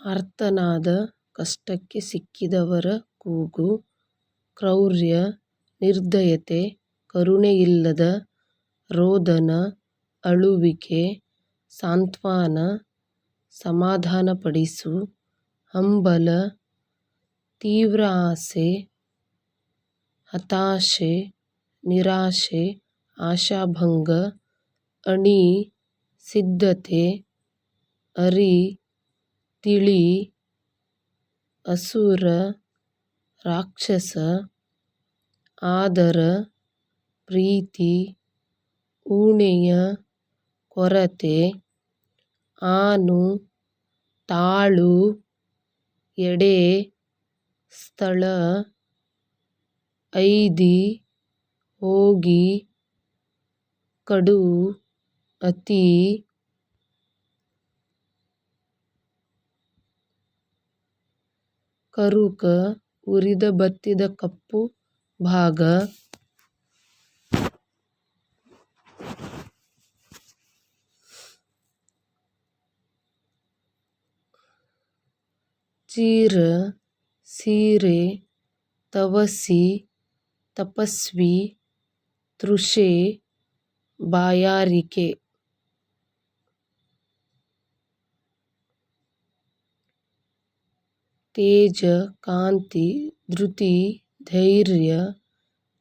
ಆರ್ತನಾದ ಕಷ್ಟಕ್ಕೆ ಸಿಕ್ಕಿದವರ ಕೂಗು. ಕ್ರೌರ್ಯ, ನಿರ್ದಯತೆ, ಕರುಣೆಯಿಲ್ಲದ ರೋದನ, ಅಳುವಿಕೆ, ಸಾಂತ್ವನ, ಸಮಾಧಾನಪಡಿಸು, ಹಂಬಲ, ತೀವ್ರ ಆಸೆ, ಹತಾಶೆ, ನಿರಾಶೆ, ಆಶಾಭಂಗ, ಅಣಿ, ಸಿದ್ಧತೆ, ಅರಿ, ತಿಳಿ, ಅಸುರ, ರಾಕ್ಷಸ, ಆದರ, ಪ್ರೀತಿ, ಊಣೆಯ, ಕೊರತೆ, ಆನು, ತಾಳು, ಎಡೆ, ಸ್ಥಳ, ಐದಿ, ಹೋಗಿ, ಕಡು, ಅತಿ, ಕರುಕ, ಉರಿದ ಬತ್ತಿದ ಕಪ್ಪು ಭಾಗ, ಚೀರ, ಸೀರೆ, ತವಸಿ, ತಪಸ್ವಿ, ತೃಷೆ, ಬಾಯಾರಿಕೆ. ತೇಜ, ಕಾಂತಿ, ಧೃತಿ ಧೈರ್ಯ,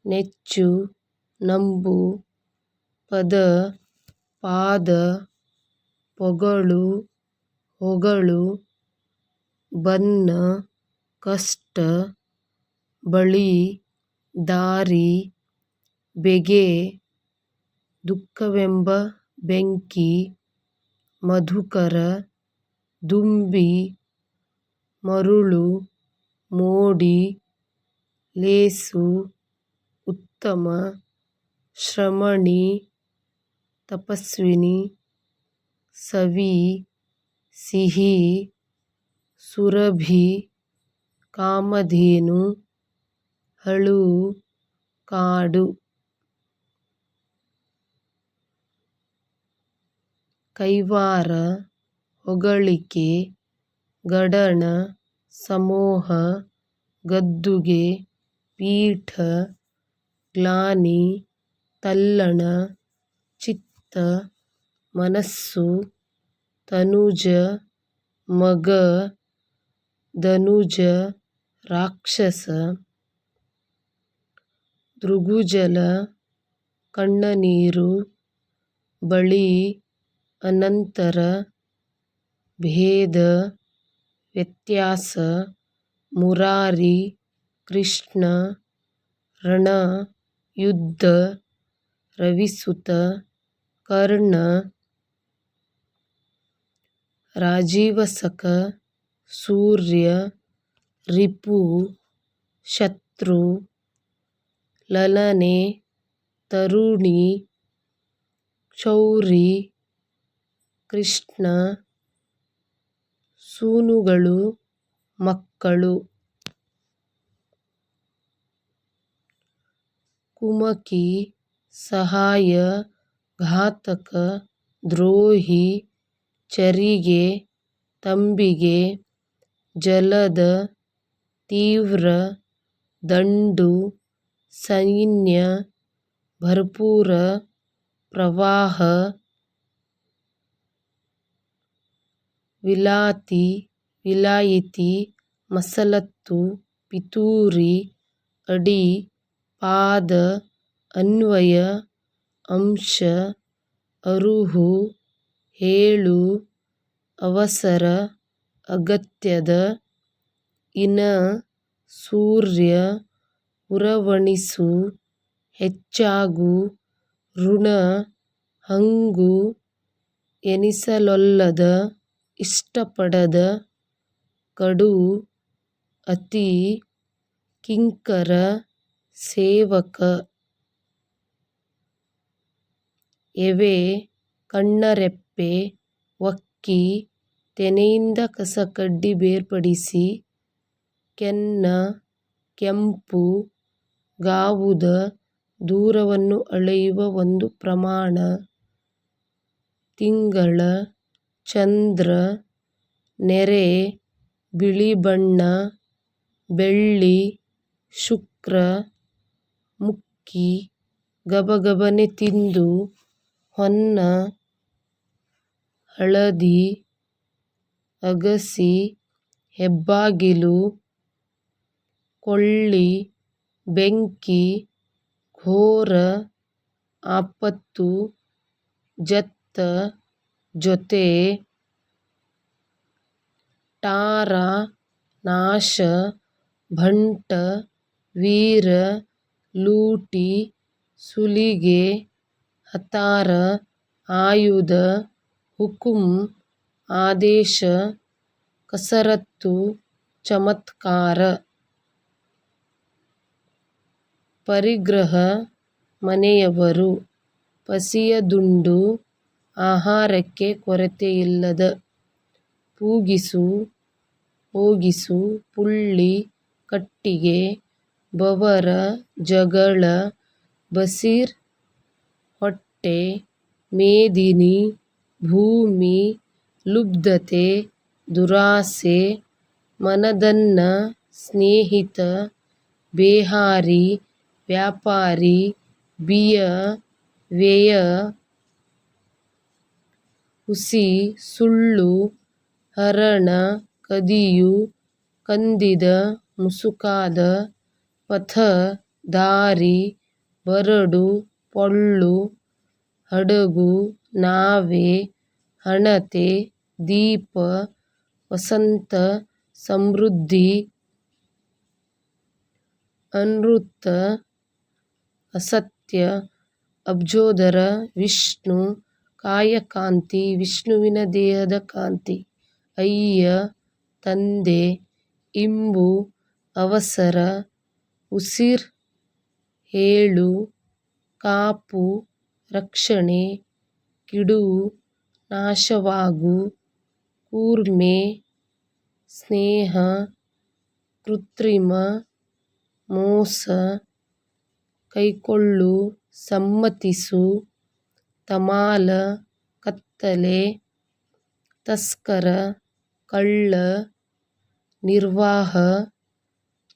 ನೆಚ್ಚು, ನಂಬು, ಪದ, ಪಾದ, ಪೊಗಳು, ಹೊಗಳು, ಬನ್ನ, ಕಷ್ಟ, ಬಳಿ, ದಾರಿ, ಬೆಗೆ, ದುಃಖವೆಂಬ ಬೆಂಕಿ, ಮಧುಕರ, ದುಂಬಿ, ಮರುಳು, ಮೋಡಿ, ಲೇಸು, ಉತ್ತಮ, ಶ್ರಮಣಿ, ತಪಸ್ವಿನಿ, ಸವಿ, ಸಿಹಿ, ಸುರಭಿ, ಕಾಮಧೇನು, ಹಳು, ಕಾಡು. ಕೈವಾರ, ಹೊಗಳಿಕೆ, ಗಡಣ, ಸಮೂಹ, ಗದ್ದುಗೆ, ಪೀಠ, ಗ್ಲಾನಿ, ತಲ್ಲಣ, ಚಿತ್ತ, ಮನಸ್ಸು, ತನುಜ, ಮಗ, ಧನುಜ, ರಾಕ್ಷಸ. ದೃಗುಜಲ ಕಣ್ಣನೀರು, ಬಳಿ, ಅನಂತರ, ಭೇದ, ವ್ಯತ್ಯಾಸ, ಮುರಾರಿ, ಕೃಷ್ಣ, ರಣ, ಯುದ್ಧ, ರವಿಸುತ, ಕರ್ಣ, ರಾಜೀವಸಕ ಸೂರ್ಯ, ರಿಪು, ಶತ್ರು, ಲಲನೆ, ತರುಣಿ, ಕ್ಷೌರಿ, ಕೃಷ್ಣ, ಸೂನುಗಳು, ಮಕ್ಕಳು. ಕುಮಕಿ, ಸಹಾಯ, ಘಾತಕ, ದ್ರೋಹಿ, ಚರಿಗೆ, ತಂಬಿಗೆ, ಜಲದ, ತೀವ್ರ, ದಂಡು, ಸೈನ್ಯ, ಭರ್ಪೂರ, ಪ್ರವಾಹ, ವಿಲಾತಿ, ವಿಲಾಯಿತಿ, ಮಸಲತ್ತು, ಪಿತೂರಿ, ಅಡಿ, ಪಾದ, ಅನ್ವಯ, ಅಂಶ, ಅರುಹು, ಹೇಳು, ಅವಸರ, ಅಗತ್ಯದ, ಇನ, ಸೂರ್ಯ, ಉರವಣಿಸು, ಹೆಚ್ಚಾಗು, ಋಣ, ಹಂಗು, ಎನಿಸಲೊಲ್ಲದ, ಇಷ್ಟಪಡದ, ಕಡು, ಅತಿ, ಕಿಂಕರ, ಸೇವಕ. ಎವೆ, ಕಣ್ಣರೆಪ್ಪೆ, ಒಕ್ಕಿ ತೆನೆಯಿಂದ ಕಸಕಡ್ಡಿ ಬೇರ್ಪಡಿಸಿ, ಕೆನ್ನ, ಕೆಂಪು, ಗಾವುದ, ದೂರವನ್ನು ಅಳೆಯುವ ಒಂದು ಪ್ರಮಾಣ. ತಿಂಗಳ, ಚಂದ್ರ, ನೆರೆ, ಬಿಳಿ ಬಣ್ಣ ಬೆಳ್ಳಿ ಶುಕ್ರ ಮುಕ್ಕಿ ಗಬಗಬನೆ ತಿಂದು ಹೊನ್ನ ಹಳದಿ ಅಗಸಿ ಹೆಬ್ಬಾಗಿಲು ಕೊಳ್ಳಿ ಬೆಂಕಿ ಘೋರ ಆಪತ್ತು ಜತ್ತ ಜೊತೆ ಟಾರ, ನಾಶ, ಭಂಟ, ವೀರ, ಲೂಟಿ, ಸುಲಿಗೆ, ಹತಾರ, ಆಯುಧ, ಹುಕುಂ, ಆದೇಶ, ಕಸರತ್ತು, ಚಮತ್ಕಾರ. ಪರಿಗ್ರಹ ಮನೆಯವರು, ಪಸಿಯ ದುಂಡು ಆಹಾರಕ್ಕೆ ಕೊರತೆಯಿಲ್ಲದ ಕೂಗಿಸು ಹೋಗಿಸು ಪುಳ್ಳಿ, ಕಟ್ಟಿಗೆ, ಬವರ, ಜಗಳ, ಬಸಿರ್, ಹೊಟ್ಟೆ, ಮೇದಿನಿ, ಭೂಮಿ, ಲುಬ್ಧತೆ, ದುರಾಸೆ, ಮನದನ್ನ ಸ್ನೇಹಿತ, ಬೇಹಾರಿ, ವ್ಯಾಪಾರಿ, ಬಿಯ, ವ್ಯಯ ಹುಸಿ, ಸುಳ್ಳು, ಹರಣ, ಕದಿಯು, ಕಂದಿದ, ಮುಸುಕಾದ, ಪಥ, ದಾರಿ, ಬರಡು, ಪೊಳ್ಳು, ಹಡಗು, ನಾವೆ, ಹಣತೆ, ದೀಪ, ವಸಂತ, ಸಮೃದ್ಧಿ, ಅನೃತ, ಅಸತ್ಯ, ಅಬ್ಜೋದರ, ವಿಷ್ಣು ಕಾಯಕಾಂತಿ ವಿಷ್ಣುವಿನ ದೇಹದ ಕಾಂತಿ, ಅಯ್ಯ, ತಂದೆ, ಇಂಬು, ಅವಸರ, ಉಸಿರ್, ಹೇಳು, ಕಾಪು, ರಕ್ಷಣೆ ಕಿಡು ನಾಶವಾಗು, ಕೂರ್ಮೆ, ಸ್ನೇಹ, ಕೃತ್ರಿಮ, ಮೋಸ, ಕೈಕೊಳ್ಳು, ಸಮ್ಮತಿಸು. ತಮಾಲ, ಕತ್ತಲೆ, ತಸ್ಕರ, ಕಳ್ಳ, ನಿರ್ವಾಹ,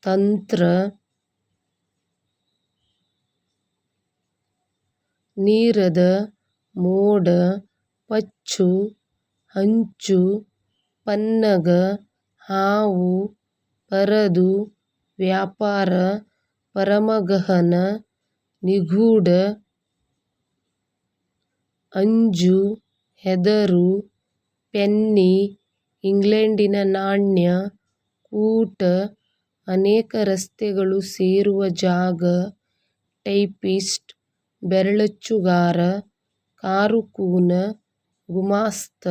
ತಂತ್ರ, ನೀರದ, ಮೋಡ, ಪಚ್ಚು, ಹಂಚು, ಪನ್ನಗ, ಹಾವು, ಪರದು, ವ್ಯಾಪಾರ, ಪರಮಗಹನ, ನಿಗೂಢ ಅಂಜು, ಹೆದರು, ಪೆನ್ನಿ, ಇಂಗ್ಲೆಂಡಿನ ನಾಣ್ಯ, ಕೂಟ, ಅನೇಕ ರಸ್ತೆಗಳು ಸೇರುವ ಜಾಗ, ಟೈಪಿಸ್ಟ್, ಬೆರಳಚ್ಚುಗಾರ ಕಾರುಕೂನ ಗುಮಾಸ್ತ,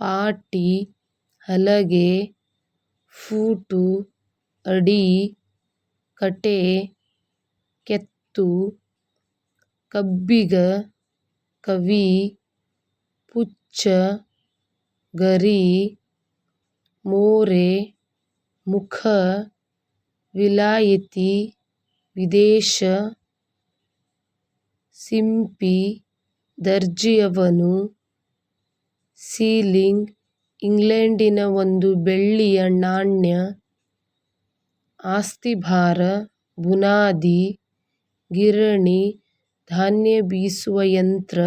ಪಾಟಿ, ಹಲಗೆ, ಫೂಟು, ಅಡಿ, ಕಟೆ, ಕೆತ್ತು, ಕಬ್ಬಿಗ ಕವಿ, ಪುಚ್ಚ, ಗರಿ, ಮೋರೆ, ಮುಖ, ವಿಲಾಯಿತಿ, ವಿದೇಶ, ಸಿಂಪಿ, ದರ್ಜಿಯವನು, ಸೀಲಿಂಗ್, ಇಂಗ್ಲೆಂಡಿನ ಒಂದು ಬೆಳ್ಳಿಯ ನಾಣ್ಯ, ಆಸ್ತಿಭಾರ, ಬುನಾದಿ, ಗಿರಣಿ ಧಾನ್ಯ ಬೀಸುವ ಯಂತ್ರ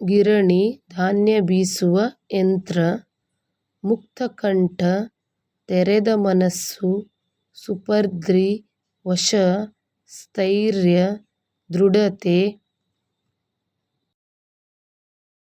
ಗಿರಣಿ ಧಾನ್ಯ ಬೀಸುವ ಯಂತ್ರ ಮುಕ್ತಕಂಠ ತೆರೆದ ಮನಸ್ಸು ಸುಪರ್ದ್ರಿ ವಶ ಸ್ಥೈರ್ಯ ದೃಢತೆ